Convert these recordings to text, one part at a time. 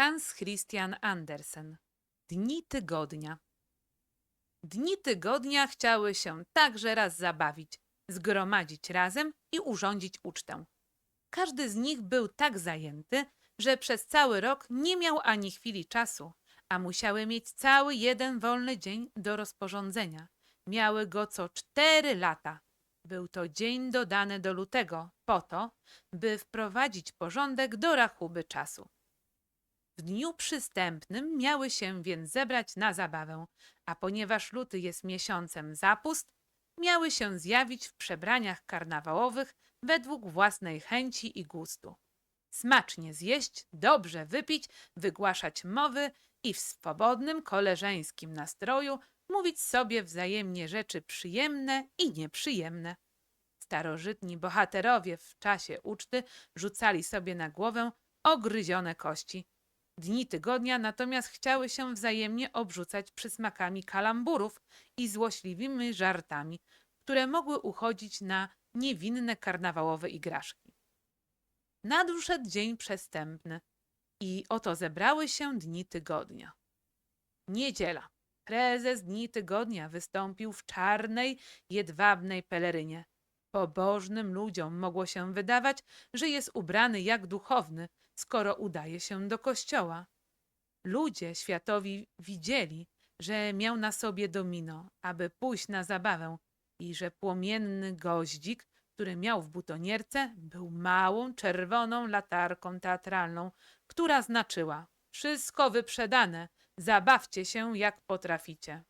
Hans Christian Andersen. Dni tygodnia. Dni tygodnia chciały się także raz zabawić, zgromadzić razem i urządzić ucztę. Każdy z nich był tak zajęty, że przez cały rok nie miał ani chwili czasu, a musiały mieć cały jeden wolny dzień do rozporządzenia. Miały go co cztery lata. Był to dzień dodany do lutego, po to, by wprowadzić porządek do rachuby czasu. W dniu przystępnym miały się więc zebrać na zabawę, a ponieważ luty jest miesiącem zapust, miały się zjawić w przebraniach karnawałowych według własnej chęci i gustu. Smacznie zjeść, dobrze wypić, wygłaszać mowy i w swobodnym, koleżeńskim nastroju mówić sobie wzajemnie rzeczy przyjemne i nieprzyjemne. Starożytni bohaterowie w czasie uczty rzucali sobie na głowę ogryzione kości. Dni tygodnia natomiast chciały się wzajemnie obrzucać przysmakami kalamburów i złośliwymi żartami, które mogły uchodzić na niewinne karnawałowe igraszki. Nadszedł dzień przestępny i oto zebrały się dni tygodnia. Niedziela. Prezes dni tygodnia wystąpił w czarnej, jedwabnej pelerynie. Pobożnym ludziom mogło się wydawać, że jest ubrany jak duchowny, skoro udaje się do kościoła. Ludzie światowi widzieli, że miał na sobie domino, aby pójść na zabawę i że płomienny goździk, który miał w butonierce, był małą czerwoną latarką teatralną, która znaczyła wszystko wyprzedane, zabawcie się jak potraficie.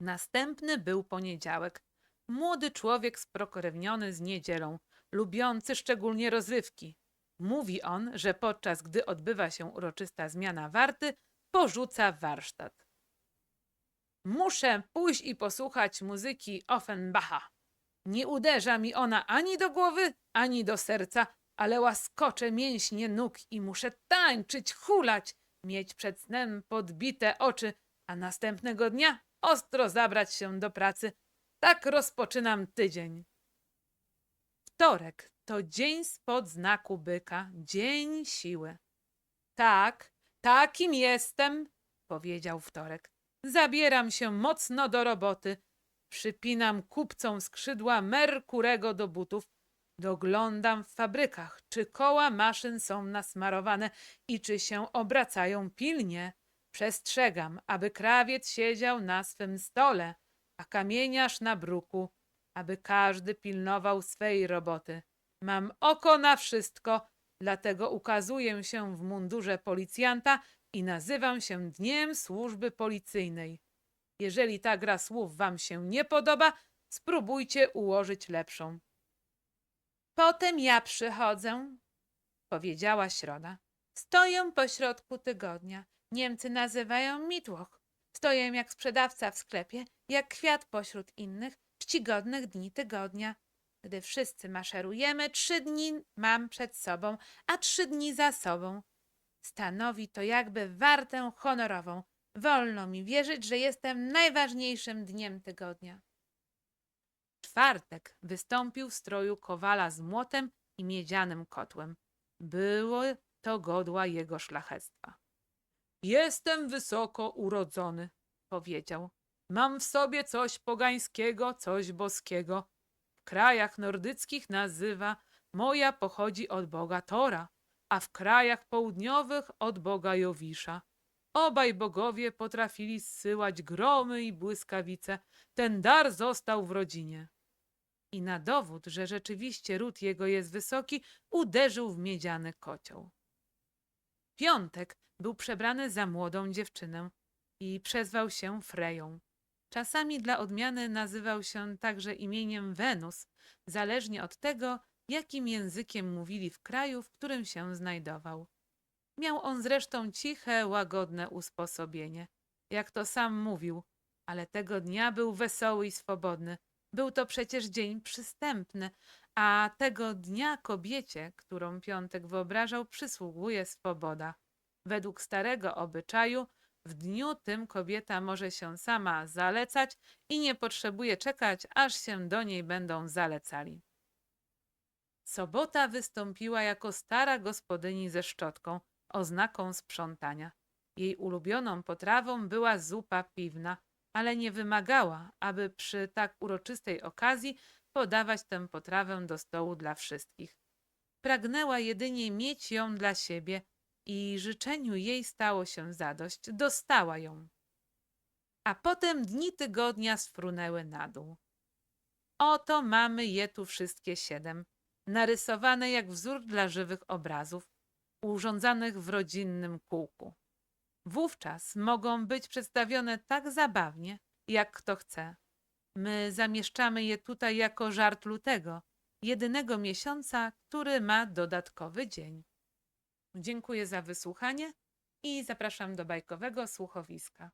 Następny był poniedziałek. Młody człowiek sprokrewniony z niedzielą, lubiący szczególnie rozrywki. Mówi on, że podczas gdy odbywa się uroczysta zmiana warty, porzuca warsztat. Muszę pójść i posłuchać muzyki Offenbacha. Nie uderza mi ona ani do głowy, ani do serca, ale łaskocze mięśnie nóg i muszę tańczyć, hulać, mieć przed snem podbite oczy, a następnego dnia ostro zabrać się do pracy. Tak rozpoczynam tydzień. Wtorek to dzień spod znaku byka, dzień siły. Tak, takim jestem, powiedział wtorek. Zabieram się mocno do roboty. Przypinam kupcom skrzydła Merkurego do butów. Doglądam w fabrykach, czy koła maszyn są nasmarowane i czy się obracają pilnie. Przestrzegam, aby krawiec siedział na swym stole, a kamieniarz na bruku, aby każdy pilnował swej roboty. Mam oko na wszystko, dlatego ukazuję się w mundurze policjanta i nazywam się Dniem Służby Policyjnej. Jeżeli ta gra słów wam się nie podoba, spróbujcie ułożyć lepszą. Potem ja przychodzę, powiedziała środa. Stoję pośrodku tygodnia. Niemcy nazywają mitłoch. Stoję jak sprzedawca w sklepie, jak kwiat pośród innych, czcigodnych dni tygodnia. Gdy wszyscy maszerujemy, trzy dni mam przed sobą, a trzy dni za sobą. Stanowi to jakby wartę honorową. Wolno mi wierzyć, że jestem najważniejszym dniem tygodnia. Czwartek wystąpił w stroju kowala z młotem i miedzianym kotłem. Było to godła jego szlachectwa. Jestem wysoko urodzony, powiedział. Mam w sobie coś pogańskiego, coś boskiego. W krajach nordyckich nazywa moja pochodzi od boga Tora, a w krajach południowych od boga Jowisza. Obaj bogowie potrafili zsyłać gromy i błyskawice. Ten dar został w rodzinie. I na dowód, że rzeczywiście ród jego jest wysoki, uderzył w miedziany kocioł. Piątek był przebrany za młodą dziewczynę i przezwał się Freją. Czasami dla odmiany nazywał się także imieniem Wenus, zależnie od tego, jakim językiem mówili w kraju, w którym się znajdował. Miał on zresztą ciche, łagodne usposobienie, jak to sam mówił, ale tego dnia był wesoły i swobodny. Był to przecież dzień przystępny, a tego dnia kobiecie, którą Piątek wyobrażał, przysługuje swoboda. Według starego obyczaju w dniu tym kobieta może się sama zalecać i nie potrzebuje czekać, aż się do niej będą zalecali. Sobota wystąpiła jako stara gospodyni ze szczotką. oznaką sprzątania. Jej ulubioną potrawą była zupa piwna, ale nie wymagała, aby przy tak uroczystej okazji podawać tę potrawę do stołu dla wszystkich. Pragnęła jedynie mieć ją dla siebie i życzeniu jej stało się zadość, dostała ją. A potem dni tygodnia sfrunęły na dół. Oto mamy je tu wszystkie siedem, narysowane jak wzór dla żywych obrazów, urządzanych w rodzinnym kółku. Wówczas mogą być przedstawione tak zabawnie, jak kto chce. My zamieszczamy je tutaj jako żart lutego, jedynego miesiąca, który ma dodatkowy dzień. Dziękuję za wysłuchanie i zapraszam do bajkowego słuchowiska.